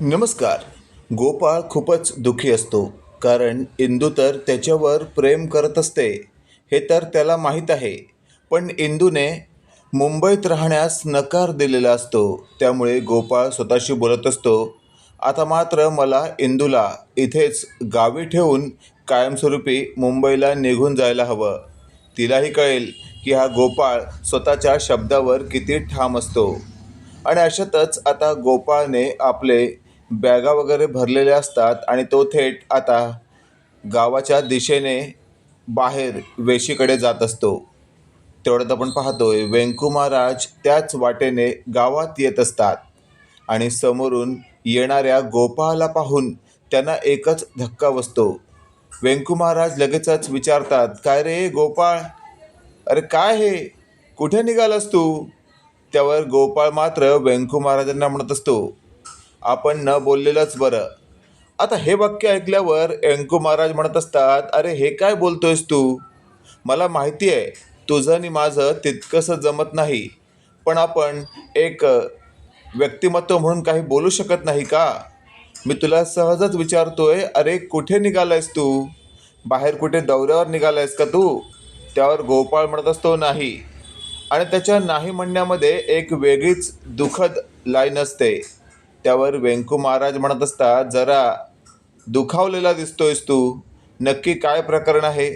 नमस्कार. गोपाळ खूपच दुःखी असतो. कारण इंदू तर त्याच्यावर प्रेम करत असते. हे तर त्याला माहीत आहे. पण इंदूने मुंबईत राहण्यास नकार दिलेला असतो. त्यामुळे गोपाळ स्वतःशी बोलत असतो आता मात्र मला इंदूला इथेच गावी ठेवून कायमस्वरूपी मुंबईला निघून जायला हवं. तिलाही कळेल की हा गोपाळ स्वतःच्या शब्दावर किती ठाम असतो. आणि अशातच आता गोपाळने आपले बॅगा वगैरे भरलेल्या असतात आणि तो थेट आता गावाच्या दिशेने बाहेर वेशीकडे जात असतो. तेवढ्यात आपण पाहतोय व्यंकू महाराज त्याच वाटेने गावात येत असतात आणि समोरून येणाऱ्या गोपाळाला पाहून त्यांना एकच धक्का बसतो. व्यंकू महाराज लगेचच विचारतात काय रे गोपाळ? अरे काय हे? कुठे निघालास तू? त्यावर गोपाळ मात्र व्यंकू महाराजांना म्हणत असतो आपण न बोललेलंच बरं. आता हे वाक्य ऐकल्यावर एंकू महाराज म्हणत असतात अरे हे काय बोलतोयस तू? मला माहिती आहे तुझं आणि माझं तितकंसं जमत नाही. पण आपण एक व्यक्तिमत्व म्हणून काही बोलू शकत नाही का? मी तुला सहजच विचारतोय अरे कुठे निघालायस तू? बाहेर कुठे दौऱ्यावर निघालायस का तू? त्यावर गोपाळ म्हणत असतो नाही. आणि त्याच्या नाही म्हणण्यामध्ये एक वेगळीच दुःखद लाईन असते. त्यावर व्यंकू महाराज म्हणत असता जरा दुखावलेला दिसतोयस तू. नक्की काय प्रकरण आहे?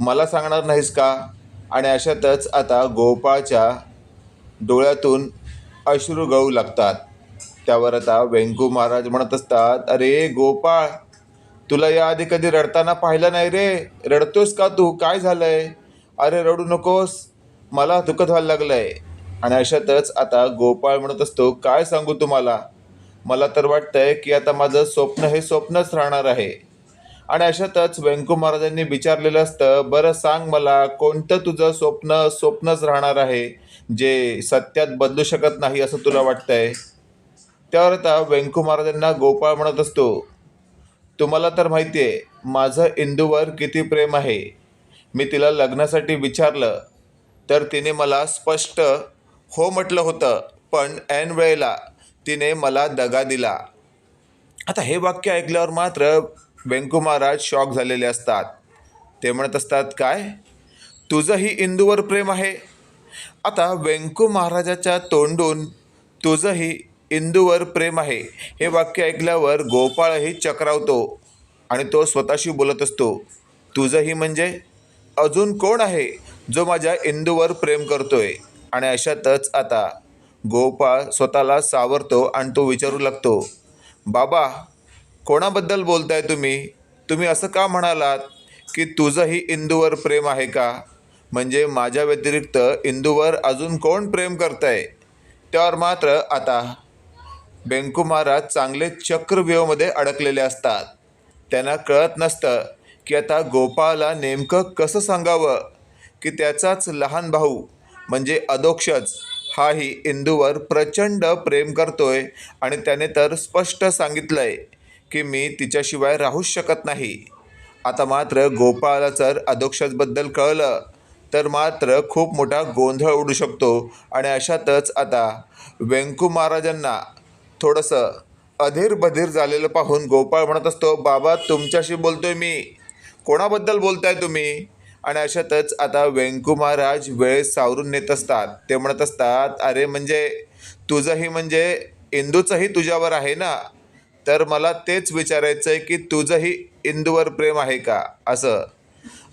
मला सांगणार नाहीस का? आणि अशातच आता गोपाळच्या डोळ्यातून अश्रू गळू लागतात. त्यावर आता व्यंकू महाराज म्हणत असतात अरे गोपाळ तुला याआधी कधी रडताना पाहिलं नाही रे? रडतोस का तू? काय झालंय? अरे रडू नकोस मला दुखत व्हायला लागलंय. आणि अशातच आता गोपाळ म्हणत असतो काय सांगू तुम्हाला? मला तर वाटतंय की आता माझं स्वप्न हे स्वप्नच राहणार आहे. आणि अशातच व्यंकू महाराजांनी विचारलेलं असतं बरं सांग मला कोणतं तुझं स्वप्न स्वप्नच राहणार आहे जे सत्यात बदलू शकत नाही असं तुला वाटतंय? त्यावर आता व्यंकू महाराजांना गोपाळ म्हणत असतो तुम्हाला तर माहिती आहे माझं इंदूवर किती प्रेम आहे. मी तिला लग्नासाठी विचारलं तर तिने मला स्पष्ट हो म्हटलं होतं पण ऐन वेळेला तिने मला दगा दिला. आता हे वाक्य ऐकल्यावर मात्र व्यंकू महाराज शॉक झालेले असतात. ते म्हणत असतात काय? तुझंही इंदूवर प्रेम आहे. आता व्यंकू महाराजाच्या तोंडून तुझंही इंदूवर प्रेम आहे. हे वाक्य ऐकल्यावर गोपाळही चक्रावतो आणि तो स्वतःशी बोलत असतो तुझंही म्हणजे? अजून कोण आहे जो माझ्या इंदूवर प्रेम करतोय? आणि अशातच आता गोपाळ स्वतःला सावरतो आणि तो विचारू लागतो बाबा कोणाबद्दल बोलताय तुम्ही? तुम्ही असं का म्हणालात की तुझंही इंदूवर प्रेम आहे का? म्हणजे माझ्या व्यतिरिक्त इंदूवर अजून कोण प्रेम करतंय? त्यावर मात्र आता बेंकू महाराज चांगले चक्रव्यूहमध्ये अडकलेले असतात. त्यांना कळत नसतं की आता गोपाळला नेमकं कसं सांगावं की त्याचाच लहान भाऊ म्हणजे अदोक्षच हाही इंदूवर प्रचंड प्रेम करतोय आणि त्याने तर स्पष्ट सांगितलंय की मी तिच्याशिवाय राहूच शकत नाही. आता मात्र गोपाळला जर अदोक्षजबद्दल कळलं तर मात्र खूप मोठा गोंधळ उडू शकतो. आणि अशातच आता व्यंकू महाराजांना थोडंसं अधीर बधीर झालेलं पाहून गोपाळ म्हणत असतो बाबा तुमच्याशी बोलतोय मी. कोणाबद्दल बोलताय तुम्ही? आणि अशातच आता व्यंकू महाराज वेळ सावरून नेत असतात. ते म्हणत असतात अरे म्हणजे तुझंही म्हणजे इंदूचंही तुझ्यावर आहे ना? तर मला तेच विचारायचं आहे की तुझंही इंदूवर प्रेम आहे का? असं.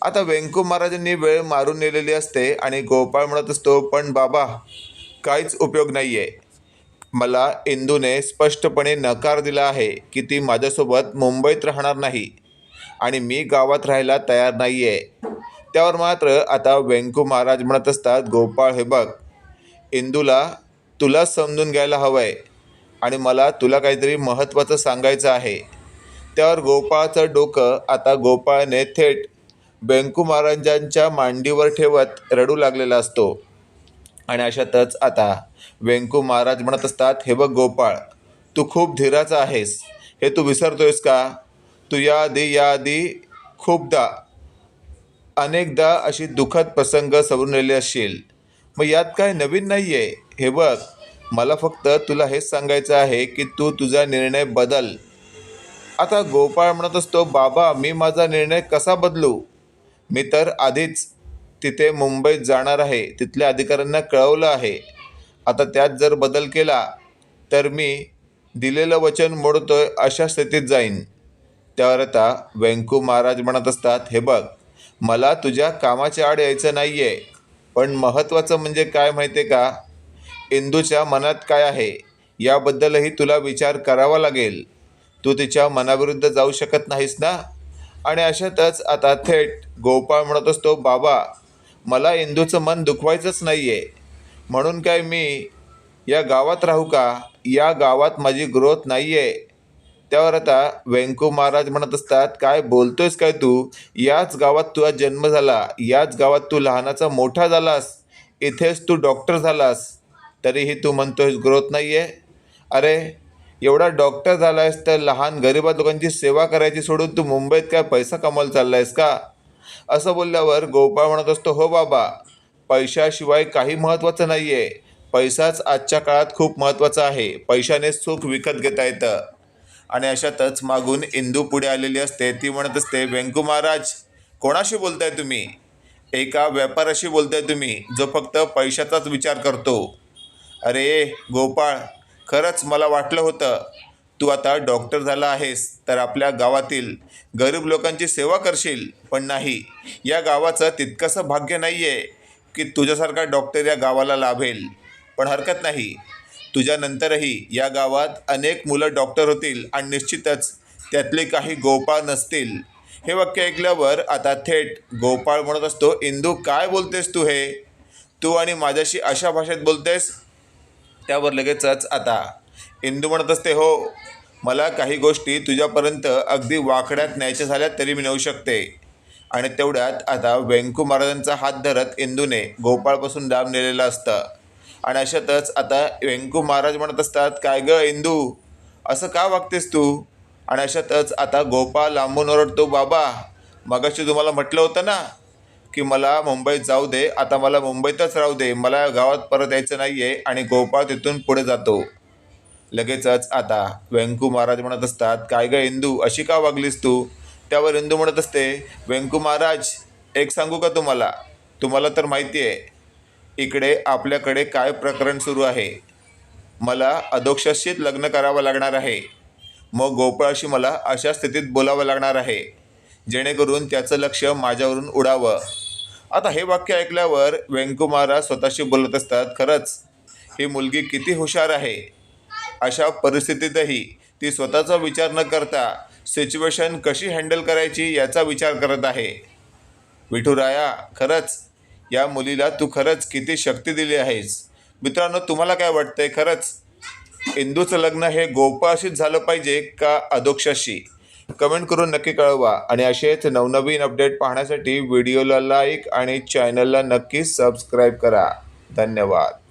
आता व्यंकू महाराजांनी वेळ मारून नेलेली असते आणि गोपाळ म्हणत असतो पण बाबा काहीच उपयोग नाही आहे मला इंदूने स्पष्टपणे नकार दिला आहे की ती माझ्यासोबत मुंबईत राहणार नाही आणि मी गावात राहायला तयार नाही आहे त्यावर मात्र आता व्यंकू महाराज म्हणत असतात गोपाळ हे बघ इंदूला तुला समजून घ्यायला हवं आहे आणि मला तुला काहीतरी महत्त्वाचं सांगायचं आहे. त्यावर गोपाळचं डोकं आता गोपाळने थेट व्यंकू महाराजांच्या मांडीवर ठेवत रडू लागलेला असतो. आणि अशातच आता व्यंकू महाराज म्हणत असतात हे बघ गोपाळ तू खूप धीराचा आहेस. हे तू विसरतोयस का? तू याआधी याआधी खूपदा अनेकदा अशी दुःखद प्रसंग सवरून राहिले असशील. मग यात काय नवीन नाही आहे हे बघ मला फक्त तुला हेच सांगायचं आहे की तू तुझा निर्णय बदल. आता गोपाळ म्हणत असतो बाबा मी माझा निर्णय कसा बदलू? मी तर आधीच तिथे मुंबईत जाणार आहे. तिथल्या अधिकाऱ्यांना कळवलं आहे. आता त्यात जर बदल केला तर मी दिलेलं वचन मोडतोय अशा स्थितीत जाईन. त्यावर आता व्यंकू महाराज म्हणत असतात हे बघ मला तुझ्या कामाच्या आड यायचं नाही आहे पण महत्त्वाचं म्हणजे काय माहिती आहे का? इंदूच्या मनात काय आहे? याबद्दलही तुला विचार करावा लागेल. तू तिच्या मनाविरुद्ध जाऊ शकत नाहीस ना? आणि अशातच आता थेट गोपाळ म्हणत असतो बाबा मला इंदूचं मन दुखवायचंच नाही आहे म्हणून काय मी या गावात राहू का? या गावात माझी ग्रोथ नाही आहे त्यावर आता व्यंकू महाराज म्हणत असतात काय बोलतोयस काय तू? याच गावात तुझा जन्म झाला. याच गावात तू लहानाचा मोठा झालास. इथेच तू डॉक्टर झालास. तरीही तू म्हणतोयस ग्रोथ नाही आहे अरे एवढा डॉक्टर झाला आहेस तर लहान गरिबा लोकांची सेवा करायची सोडून तू मुंबईत काय पैसा कमवायला चालला आहेस का? असं बोलल्यावर गोपाळ म्हणत असतो हो बाबा पैशाशिवाय काही महत्त्वाचं नाही आहे पैसाच आजच्या काळात खूप महत्त्वाचा आहे. पैशाने सुख विकत घेता येतं. आणि अशातच मागून इंदू पुढे आलेली असते. ती म्हणत असते व्यंकू महाराज कोणाशी बोलताय तुम्ही? एका व्यापाराशी बोलताय तुम्ही जो फक्त पैशाचाच विचार करतो. अरे गोपाळ खरंच मला वाटलं होतं तू आता डॉक्टर झाला आहेस तर आपल्या गावातील गरीब लोकांची सेवा करशील. पण नाही या गावाचं तितकंसं भाग्य नाही आहे की तुझ्यासारखा डॉक्टर या गावाला लाभेल. पण हरकत नाही तुझ्यानंतरही या गावात अनेक मुलं डॉक्टर होतील आणि निश्चितच त्यातले काही गोपाळ नसतील. हे वाक्य ऐकल्यावर आता थेट गोपाळ म्हणत असतो इंदू काय बोलतेस तू हे? तू आणि माझ्याशी अशा भाषेत बोलतेस? त्यावर लगेचच आता इंदू म्हणत असते हो मला काही गोष्टी तुझ्यापर्यंत अगदी वाकड्यात न्यायच्या झाल्या तरी मी नेऊ शकते. आणि तेवढ्यात आता व्यंकू महाराजांचा हात धरत इंदूने गोपाळपासून लांब नेलेलं असतं. आणि अशातच आता व्यंकू महाराज म्हणत असतात काय ग इंदू असं का वागतेस तू? आणि अशातच आता गोपाळ लांबून ओरडतो बाबा मगाशी तुम्हाला म्हटलं होतं ना की मला मुंबईत जाऊ दे आता मला मुंबईतच राहू दे मला गावात परत यायचं नाही आहे आणि गोपाळ तिथून पुढे जातो. लगेचच आता व्यंकू महाराज म्हणत असतात काय ग इंदू अशी का वागलीस तू? त्यावर इंदू म्हणत असते व्यंकू महाराज एक सांगू का तुम्हाला? तुम्हाला तर माहिती आहे इकडे आपल्याकडे काय प्रकरण सुरू आहे? मला अधोक्षशीत लग्न करावं लागणार आहे. मग गोपाळाशी मला अशा स्थितीत बोलावं लागणार आहे जेणेकरून त्याचं लक्ष माझ्यावरून उडावं. आता हे वाक्य ऐकल्यावर व्यंकुमारा स्वतःशी बोलत असतात खरंच ही मुलगी किती हुशार आहे. अशा परिस्थितीतही ती स्वतःचा विचार न करता सिच्युएशन कशी हँडल करायची याचा विचार करत आहे. विठुराया खरंच या मुलीला तू खरंच किती शक्ती दिली आहेस? मित्रांनो तुम्हाला काय वाटतंय? खरंच इंदूचं लग्न हे गोपाशीच झालं पाहिजे का अधोक्षाशी? कमेंट करून नक्की कळवा. आणि असेच नवनवीन अपडेट पाहण्यासाठी व्हिडिओला लाईक आणि चॅनलला नक्की सबस्क्राईब करा. धन्यवाद.